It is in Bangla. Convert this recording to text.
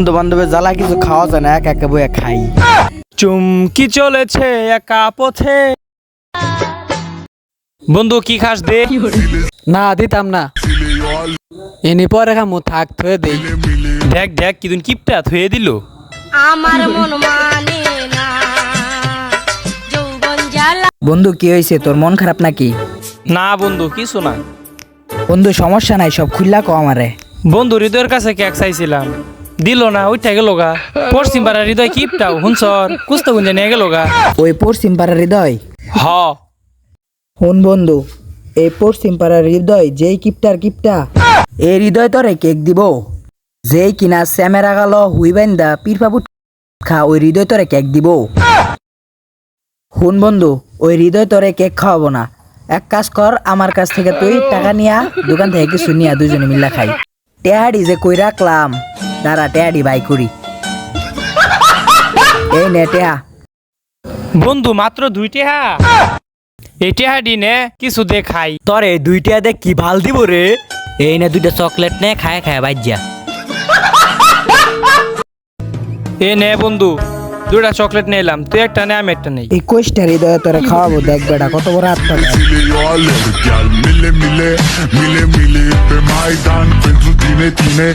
বন্ধু বান্ধবের জ্বালা কিছু খাওয়া যায় না এক একে বইয়া খাই। চুমকি চলেছে একা পথে। বন্ধু কি খাস দে? না দিতাম না। এনি পরে খামু থাক থয়ে দেই। দেখ দেখ কি দিন কিপটা থুয়ে দিল। আমার মন মানে না যৌবন জ্বালা। বন্ধু কি হয়েছে? তোর মন খারাপ নাকি? না বন্ধু কিছু না। বন্ধু সমস্যা নাই সব খুললা কো আমারে। বন্ধু হৃদয়ের কাছে কেক চাইছিলাম। দিল না ওইটা গেল গা। পশ্চিম পাড়ার হৃদয় কিপটাও হুনসর কুস্তা গুঞ্জে নিয়ে গেল গা। ওই পশ্চিম পাড়ার হৃদয়? হ। হন বন্ধু এই পশ্চিম পাড়ার হৃদয় যেই কিপটার কিপটা এই হৃদয় তরে কেক দিব। যেই কিনা স্যামেরা গেল হুই বাইন্দা পিরপাবু খা ওই হৃদয় তরে কেক দিব। হুন বন্ধু ওই হৃদয় তরে কেক খাওয়াবো না। এক কাজ কর আমার কাছ থেকে তুই টাকা নিয়া দোকান থেকে কিছু নিয়া দুজনে মিল্লা খাই। টেহাডি যে কই রাখলাম দাঁড়া বাই করি এই নে টেহা বন্ধু মাত্র দুইটি হা এইটি হাডি নে কিছু দে খাই তোরে দুইটা দেখ কি ভালো দিব রে এই না দুইটা চকলেট নে খায় খায় বাজ্যা এ নে বন্ধু দুইটা চকলেট নিলাম তুই একটা নে আমি একটা নেই এই কোষ্টার হৃদয় তোরে খাওয়াবো দেখ বেটা কত বড় আত্মা mille, mille, mille, pe Maidan pentru tine, tine